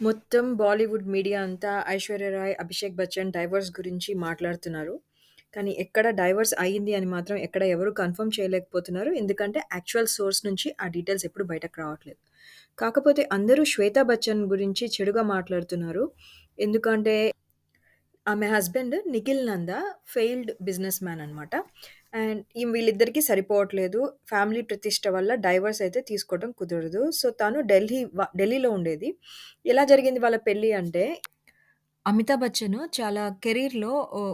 మొత్తం బాలీవుడ్ మీడియా అంతా 'ఐశ్వర్య రాయ్, అభిషేక్ బచ్చన్' డైవోర్స్ గురించి మాట్లాడుతున్నారు. కానీ ఎక్కడ డైవోర్స్ అయింది అని మాత్రం ఎక్కడ ఎవరు కన్ఫర్మ్ చేయలేకపోతున్నారు. ఎందుకంటే యాక్చువల్ సోర్స్ నుంచి ఆ డీటెయిల్స్ ఎప్పుడు బయటకు రావట్లేదు. కాకపోతే అందరూ 'శ్వేతా బచ్చన్' గురించి చెడుగా మాట్లాడుతున్నారు. ఎందుకంటే ఆమె husband Nikhil Nanda failed business man అనమాట. అండ్ ఈ వీళ్ళిద్దరికీ సరిపోవట్లేదు. ఫ్యామిలీ ప్రతిష్ట వల్ల డైవర్స్ అయితే తీసుకోవడం కుదరదు. సో, తను ఢిల్లీ వ ఢిల్లీలో ఉండేది. ఎలా జరిగింది వాళ్ళ పెళ్ళి అంటే, అమితాబ్ బచ్చన్ చాలా కెరీర్‌లో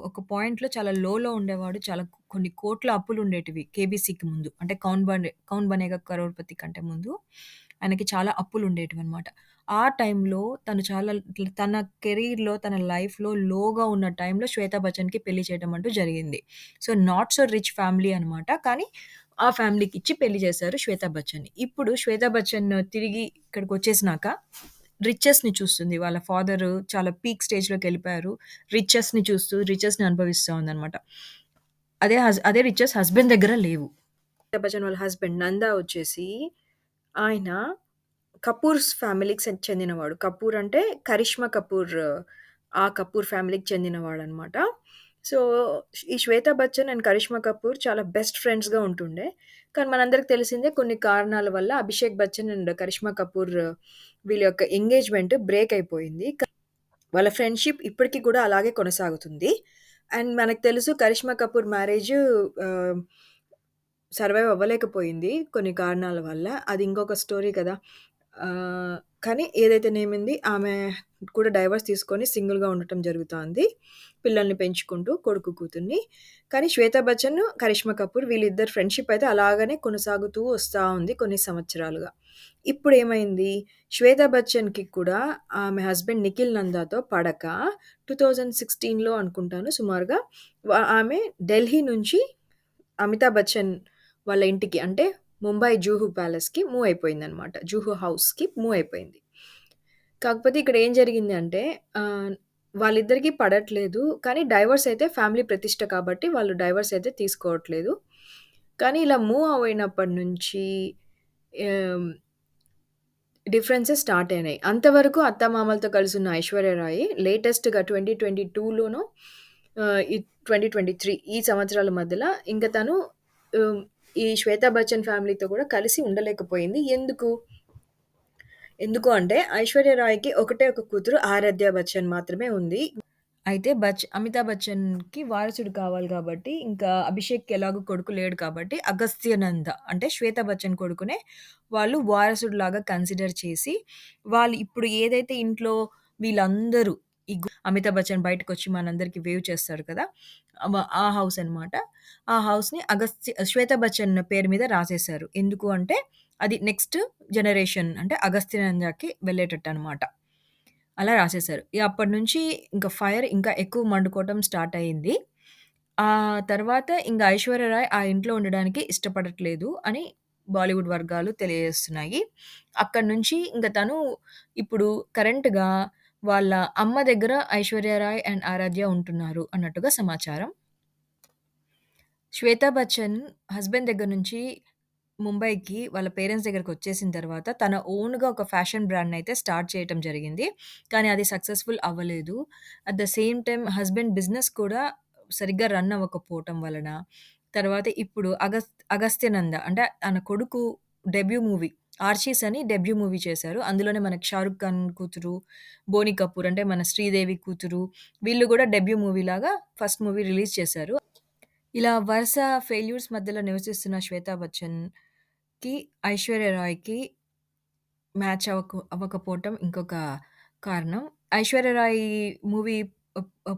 ఒక పాయింట్‌లో చాలా లోలో ఉండేవాడు. చాలా కొన్ని కోట్ల అప్పులుండేటివి కేబీసీకి ముందు. అంటే కౌన్ బనే 'కౌన్ బనేగా కరోడ్‌పతి' కంటే ముందు ఆయనకి చాలా అప్పులుండేటివనమాట. ఆ టైంలో తను చాలా తన కెరీర్‌లో, తన లైఫ్‌లో లోగా ఉన్న టైంలో 'శ్వేతా బచ్చన్‌కి' పెళ్ళి చేయడం అంటూ జరిగింది. So, not so rich family అనమాట. కానీ ఆ ఫ్యామిలీకిచ్చి పెళ్ళి చేశారు 'శ్వేతా బచ్చన్‌ని.' ఇప్పుడు 'శ్వేతా బచ్చన్' తిరిగి ఇక్కడికొచ్చేసినాక రిచెస్‌ని చూస్తుంది. వాళ్ళ ఫాదరు చాలా పీక్ స్టేజ్‌లోకెళ్ళిపోయారు. రిచెస్‌ని చూస్తూ, రిచెస్‌ని అనుభవిస్తా ఉందనమాట. అదే హస్ అదే రిచెస్ హస్బెండ్ దగ్గర లేవు. 'అమితాబ్ బచ్చన్' వాళ్ళ హస్బెండ్ నందా వచ్చేసి ఆయన కపూర్స్ ఫ్యామిలీకి సె చెందినవాడు. కపూర్ అంటే కరిష్మా కపూర్ ఆ కపూర్ ఫ్యామిలీకి చెందినవాడనమాట. సో, ఈ 'శ్వేతా బచ్చన్' అండ్ కరిష్మా కపూర్ చాలా బెస్ట్ ఫ్రెండ్స్‌గా ఉంటుండే. కానీ మనందరికి తెలిసిందే కొన్ని కారణాల వల్ల అభిషేక్ బచ్చన్ అండ్ కరిష్మా కపూర్ వీళ్ళ యొక్క ఎంగేజ్‌మెంట్ బ్రేక్ అయిపోయింది. క వాళ్ళ ఫ్రెండ్‌షిప్ ఇప్పటికి కూడా అలాగే కొనసాగుతుంది. అండ్ మనకు తెలుసు Karisma Kapoor marriage ah, survive అవ్వలేకపోయింది కొన్ని కారణాల వల్ల. అది ఇంకొక స్టోరీ కదా! ఆహ్, కానీ ఏదైతేనేమింది ఆమె కూడా డైవర్స్ తీసుకొని సింగిల్‌గా ఉండటం జరుగుతోంది పిల్లల్ని పెంచుకుంటూ కొడుకు, కూతుర్ని. కానీ 'శ్వేతా బచ్చన్', 'కరిష్మా కపూర్' వీళ్ళిద్దరి ఫ్రెండ్‌షిప్ అయితే అలాగనే కొనసాగుతూ వస్తా ఉంది కొన్ని సంవత్సరాలుగా. ఇప్పుడేమైంది 'శ్వేతా బచ్చన్‌కి' కూడా ఆమె హస్బెండ్ నిఖిల్ నందాతో పడక 2016లో అనుకుంటాను సుమారుగా వ ఆమె ఢిల్లీ నుంచి అమితాబ్ బచ్చన్ వాళ్ళ ఇంటికి అంటే ముంబై జూహు ప్యాలెస్‌కి మూవ్ అయిపోయింది అనమాట జూహు హౌస్‌కి మూవ్ అయిపోయింది. కాకపోతే ఇక్కడ ఏం జరిగింది అంటే వాళ్ళిద్దరికీ పడట్లేదు. కానీ డైవర్స్ అయితే ఫ్యామిలీ ప్రతిష్ట కాబట్టి వాళ్ళు డైవర్స్ అయితే తీసుకోవట్లేదు. కానీ ఇలా మూవ్ అయినప్పటి నుంచి డిఫరెన్సెస్ స్టార్ట్ అయినాయి. అంతవరకు అత్తమామలతో కలిసి ఐశ్వర్య రాయ్ లేటెస్ట్‌గా 2022లోనో ఆహ్, ఈ 2023 ఈ సంవత్సరాల మధ్యలో ఇంకా తను ఈ 'శ్వేతా బచ్చన్' ఫ్యామిలీతో కూడా కలిసి ఉండలేకపోయింది. ఎందుకు? ఎందుకు అంటే ఐశ్వర్య రాయ్‌కి ఒకటే ఒక కూతురు 'ఆరాధ్య బచ్చన్' మాత్రమే ఉంది. అయితే బచ్ అమితాబ్ బచ్చన్‌కి వారసుడు కావాలి కాబట్టి ఇంకా అభిషేక్‌కి ఎలాగో కొడుకు లేడు కాబట్టి అగస్త్యనంద అంటే 'శ్వేతా బచ్చన్' కొడుకునే వాళ్ళు వారసుడిలాగా కన్సిడర్ చేసి వాళ్ళు ఇప్పుడు ఏదైతే ఇంట్లో వీళ్ళందరూ అమితాబ్ బచ్చన్ బయటకొచ్చి మనందరికీ వేవ్ చేస్తాడు కదా! ఆ హౌస్ అనమాట. ఆ హౌస్‌ని అగస్త్య 'శ్వేతా బచ్చన్' పేరు మీద రాసేశారు. ఎందుకు అంటే అది నెక్స్ట్ జనరేషన్ అంటే అగస్త్యంజాకి వెళ్ళేటట్టు అనమాట అలా రాసేశారు. అప్పటి నుంచి ఇంకా ఫైర్ ఇంకా ఎక్కువ మండుకోవటం స్టార్ట్ అయింది. ఆ తర్వాత ఇంకా ఐశ్వర్య రాయ్ ఆ ఇంట్లో ఉండడానికి ఇష్టపడట్లేదు అని బాలీవుడ్ వర్గాలు తెలియజేస్తున్నాయి. అక్కడి నుంచి ఇంకా తను ఇప్పుడు కరెంట్‌గా వాళ్ళ అమ్మ దగ్గర ఐశ్వర్య రాయ్ అండ్ ఆరాధ్య ఉంటున్నారు అన్నట్టుగా సమాచారం. శ్వేతా బచ్చన్ హస్బెండ్ దగ్గర నుంచి ముంబైకి వాళ్ళ పేరెంట్స్ దగ్గరకొచ్చేసిన తర్వాత తన ఓన్‌గా ఒక ఫ్యాషన్ బ్రాండ్‌నయితే స్టార్ట్ చేయటం జరిగింది. కానీ అది సక్సెస్‌ఫుల్ అవ్వలేదు. At the same time husband business కూడా సరిగ్గా రన్ అవ్వకపోవటం వలన, తర్వాత ఇప్పుడు అగస్ అగస్త్యనంద అంటే తన కొడుకు డెబ్యూ మూవీ 'ఆర్షీస్' అని డెబ్యూ మూవీ చేశారు. అందులోనే మనకి 'షారుక్ ఖాన్' కూతురు, బోని కపూర్ అంటే మన 'శ్రీదేవి' కూతురు వీళ్ళు కూడా డెబ్యూ మూవీలాగా ఫస్ట్ మూవీ రిలీజ్ చేశారు. ఇలా వరుస ఫెయిల్యూర్స్ మధ్యలో నివసిస్తున్న 'శ్వేతా బచ్చన్‌కి' ఐశ్వర్య రాయ్‌కి మ్యాచ్ అవ్వకు అవ్వకపోవటం ఇంకొక కారణం. ఐశ్వర్య రాయ్ మూవీ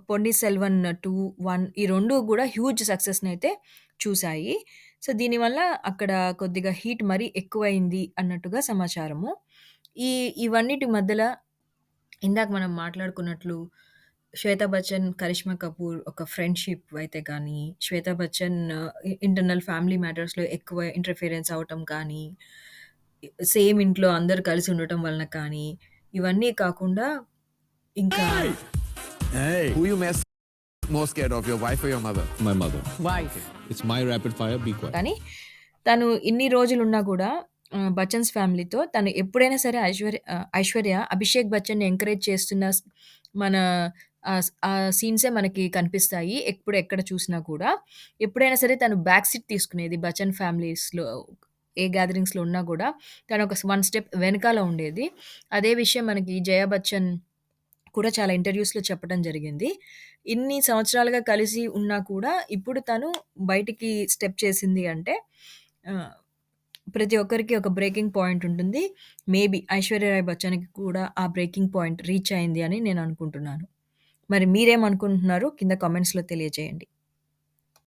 'పొన్ని సెల్వన్ 2, 1' ఈ రెండు కూడా హ్యూజ్ సక్సెస్ని అయితే చూసాయి. సో, దీనివల్ల అక్కడ కొద్దిగా హీట్ మరీ ఎక్కువైంది అన్నట్టుగా సమాచారము. ఈ ఇవన్నిటి మధ్యలో ఇందాక మనం మాట్లాడుకున్నట్లు 'శ్వేతా బచ్చన్, కరిష్మా కపూర్' ఒక ఫ్రెండ్‌షిప్ అయితే కానీ, 'శ్వేతా బచ్చన్' ఇంటర్నల్ ఫ్యామిలీ మ్యాటర్స్‌లో ఎక్కువ ఇంటర్ఫిరెన్స్ అవటం కానీ, సేమ్ ఇంట్లో అందరు కలిసి ఉండటం వలన కానీ, ఇవన్నీ కాకుండా ఇంకా Hey. Who you mess more scared of, your wife or your mother? My mother. Wife. It's my rapid fire. Be quiet. కానీ తను ఇన్ని రోజులున్నా కూడా ఆహ్, బచ్చన్స్ ఫ్యామిలీతో తను ఎప్పుడైనా సరే ఐశ్వర్య ఐశ్వర్య అభిషేక్ బచ్చన్‌ని ఎంకరేజ్ చేస్తున్న స్ మన ఆ సీన్సే మనకి కనిపిస్తాయి. ఎప్పుడు ఎక్కడ చూసినా కూడా. ఎప్పుడైనా సరే తను బ్యాక్ సీట్ తీసుకునేది బచ్చన్ ఫ్యామిలీస్‌లో ఏ గ్యాదరింగ్స్‌లో ఉన్నా గూడా తను ఒక వన్ స్టెప్ వెనకాల ఉండేది. అదే విషయం మనకి జయా బచ్చన్ కూడా చాలా ఇంటర్వ్యూస్‌లో చెప్పడం జరిగింది. ఇన్ని సంవత్సరాలుగా కలిసి ఉన్నా కూడా ఇప్పుడు తను బయటికి స్టెప్ చేసింది అంటే ప్రతి ఒక్కరికి ఒక బ్రేకింగ్ పాయింట్ ఉంటుంది. మేబీ ఐశ్వర్య రాయ్ బచ్చన్‌కి కూడా ఆ బ్రేకింగ్ పాయింట్ రీచ్ అయింది అని నేను అనుకుంటున్నాను. మరి మీరేమనుకుంటున్నారో కింద కామెంట్స్‌లో తెలియజేయండి.